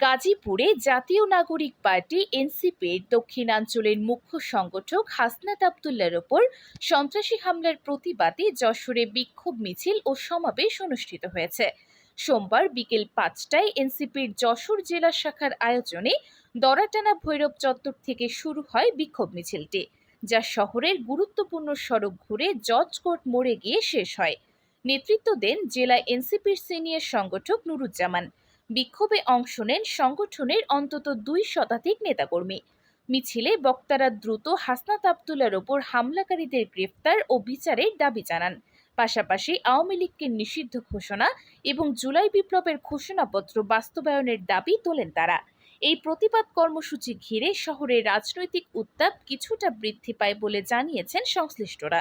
গাজীপুরে জাতীয় নাগরিক পার্টি এনসিপির দক্ষিণাঞ্চলের মুখ্য সংগঠক হাসনাত আবদুল্লার ওপর সন্ত্রাসী হামলার প্রতিবাদে যশোরে বিক্ষোভ মিছিল ও সমাবেশ অনুষ্ঠিত হয়েছে। সোমবার বিকেল পাঁচটায় এনসিপির যশোর জেলা শাখার আয়োজনে দরাটানা ভৈরব চত্বর থেকে শুরু হয় বিক্ষোভ মিছিলটি, যা শহরের গুরুত্বপূর্ণ সড়ক ঘুরে জজ কোর্ট মোড়ে গিয়ে শেষ হয়। নেতৃত্ব দেন জেলা এনসিপির সিনিয়র সংগঠক নুরুজ্জামান। বিক্ষোভে অংশ নেন সংগঠনের অন্তত দুই শতাধিক নেতাকর্মী। মিছিলে বক্তারা দ্রুত হাসনাত আবদুল্লার ওপর হামলাকারীদের গ্রেফতার ও বিচারের দাবি জানান। পাশাপাশি আওয়ামী লীগকে নিষিদ্ধ ঘোষণা এবং জুলাই বিপ্লবের ঘোষণাপত্র বাস্তবায়নের দাবি তোলেন তারা। এই প্রতিবাদ কর্মসূচি ঘিরে শহরের রাজনৈতিক উত্তাপ কিছুটা বৃদ্ধি পায় বলে জানিয়েছেন সংশ্লিষ্টরা।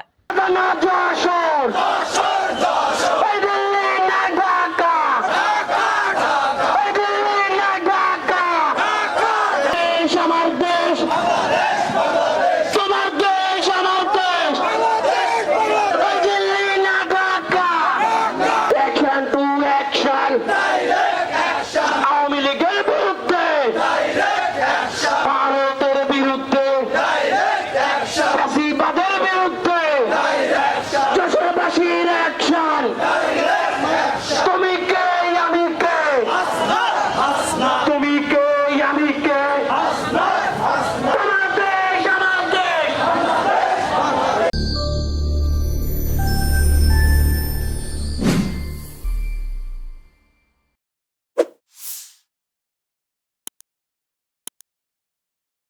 যশোরবাসীর অ্যাকশন তুমি কে আমি কে? তুমি কে আমি কে?